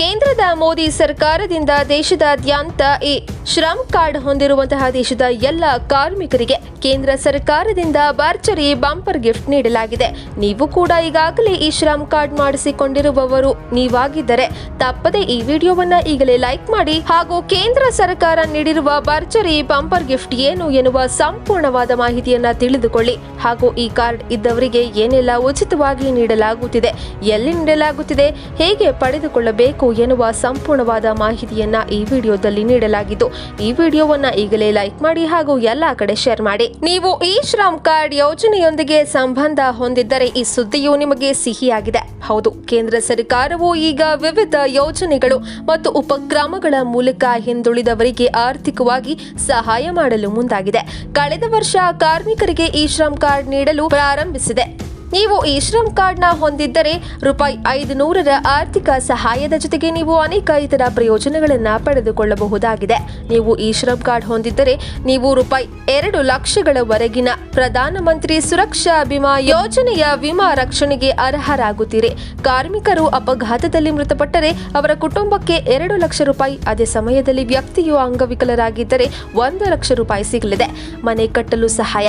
ಕೇಂದ್ರದ ಮೋದಿ ಸರ್ಕಾರದಿಂದ ದೇಶದಾದ್ಯಂತ ಈ ಶ್ರಮ್ ಕಾರ್ಡ್ ಹೊಂದಿರುವಂತಹ ದೇಶದ ಎಲ್ಲ ಕಾರ್ಮಿಕರಿಗೆ ಕೇಂದ್ರ ಸರ್ಕಾರದಿಂದ ಭರ್ಜರಿ ಬಂಪರ್ ಗಿಫ್ಟ್ ನೀಡಲಾಗಿದೆ. ನೀವು ಕೂಡ ಈಗಾಗಲೇ ಈ ಶ್ರಮ್ ಕಾರ್ಡ್ ಮಾಡಿಸಿಕೊಂಡಿರುವವರು ನೀವಾಗಿದ್ದರೆ ತಪ್ಪದೆ ಈ ವಿಡಿಯೋವನ್ನ ಈಗಲೇ ಲೈಕ್ ಮಾಡಿ ಹಾಗೂ ಕೇಂದ್ರ ಸರ್ಕಾರ ನೀಡಿರುವ ಭರ್ಜರಿ ಬಂಪರ್ ಗಿಫ್ಟ್ ಏನು ಎನ್ನುವ ಸಂಪೂರ್ಣವಾದ ಮಾಹಿತಿಯನ್ನ ತಿಳಿದುಕೊಳ್ಳಿ ಹಾಗೂ ಈ ಕಾರ್ಡ್ ಇದ್ದವರಿಗೆ ಏನೆಲ್ಲ ಉಚಿತವಾಗಿ ನೀಡಲಾಗುತ್ತಿದೆ, ಎಲ್ಲಿ ನೀಡಲಾಗುತ್ತಿದೆ, ಹೇಗೆ ಪಡೆದುಕೊಳ್ಳಬೇಕು ಎನ್ನುವ ಸಂಪೂರ್ಣವಾದ ಮಾಹಿತಿಯನ್ನ ಈ ವಿಡಿಯೋದಲ್ಲಿ ನೀಡಲಾಗಿದ್ದು, ಈ ವಿಡಿಯೋವನ್ನ ಈಗಲೇ ಲೈಕ್ ಮಾಡಿ ಹಾಗೂ ಎಲ್ಲಾ ಕಡೆ ಶೇರ್ ಮಾಡಿ. ನೀವು ಈ ಶ್ರಮ್ ಕಾರ್ಡ್ ಯೋಜನೆಯೊಂದಿಗೆ ಸಂಬಂಧ ಹೊಂದಿದ್ದರೆ ಈ ಸುದ್ದಿಯು ನಿಮಗೆ ಸಿಹಿಯಾಗಿದೆ. ಹೌದು, ಕೇಂದ್ರ ಸರ್ಕಾರವು ಈಗ ವಿವಿಧ ಯೋಜನೆಗಳು ಮತ್ತು ಉಪಕ್ರಮಗಳ ಮೂಲಕ ಹಿಂದುಳಿದವರಿಗೆ ಆರ್ಥಿಕವಾಗಿ ಸಹಾಯ ಮಾಡಲು ಮುಂದಾಗಿದೆ. ಕಳೆದ ವರ್ಷ ಕಾರ್ಮಿಕರಿಗೆ ಈ ಶ್ರಮ್ ಕಾರ್ಡ್ ನೀಡಲು ಪ್ರಾರಂಭಿಸಿದೆ. ನೀವು ಈ ಶ್ರಮ್ ಕಾರ್ಡ್ನ ಹೊಂದಿದ್ದರೆ ರೂಪಾಯಿ ಐದು ನೂರರ ಆರ್ಥಿಕ ಸಹಾಯದ ಜೊತೆಗೆ ನೀವು ಅನೇಕ ಇತರ ಪ್ರಯೋಜನಗಳನ್ನು ಪಡೆದುಕೊಳ್ಳಬಹುದಾಗಿದೆ. ನೀವು ಈ ಶ್ರಮ್ ಕಾರ್ಡ್ ಹೊಂದಿದ್ದರೆ ನೀವು ರೂಪಾಯಿ ಎರಡು ಲಕ್ಷಗಳವರೆಗಿನ ಪ್ರಧಾನಮಂತ್ರಿ ಸುರಕ್ಷಾ ವಿಮಾ ಯೋಜನೆಯ ವಿಮಾ ರಕ್ಷಣೆಗೆ ಅರ್ಹರಾಗುತ್ತೀರಿ. ಕಾರ್ಮಿಕರು ಅಪಘಾತದಲ್ಲಿ ಮೃತಪಟ್ಟರೆ ಅವರ ಕುಟುಂಬಕ್ಕೆ ಎರಡು ಲಕ್ಷ ರೂಪಾಯಿ, ಅದೇ ಸಮಯದಲ್ಲಿ ವ್ಯಕ್ತಿಯು ಅಂಗವಿಕಲರಾಗಿದ್ದರೆ ಒಂದು ಲಕ್ಷ ರೂಪಾಯಿ ಸಿಗಲಿದೆ. ಮನೆ ಕಟ್ಟಲು ಸಹಾಯ.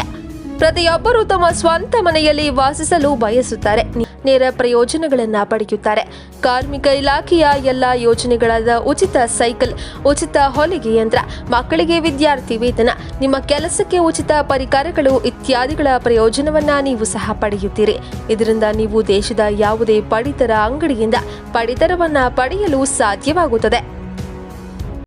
ಪ್ರತಿಯೊಬ್ಬರು ತಮ್ಮ ಸ್ವಂತ ಮನೆಯಲ್ಲಿ ವಾಸಿಸಲು ಬಯಸುತ್ತಾರೆ. ನೇರ ಪ್ರಯೋಜನಗಳನ್ನ ಪಡೆಯುತ್ತಾರೆ. ಕಾರ್ಮಿಕ ಇಲಾಖೆಯ ಎಲ್ಲ ಯೋಜನೆಗಳಾದ ಉಚಿತ ಸೈಕಲ್, ಉಚಿತ ಹೊಲಿಗೆ ಯಂತ್ರ, ಮಕ್ಕಳಿಗೆ ವಿದ್ಯಾರ್ಥಿ ವೇತನ, ನಿಮ್ಮ ಕೆಲಸಕ್ಕೆ ಉಚಿತ ಪರಿಕರಗಳು ಇತ್ಯಾದಿಗಳ ಪ್ರಯೋಜನವನ್ನ ನೀವು ಸಹ ಪಡೆಯುತ್ತೀರಿ. ಇದರಿಂದ ನೀವು ದೇಶದ ಯಾವುದೇ ಪಡಿತರ ಅಂಗಡಿಯಿಂದ ಪಡಿತರವನ್ನ ಪಡೆಯಲು ಸಾಧ್ಯವಾಗುತ್ತದೆ.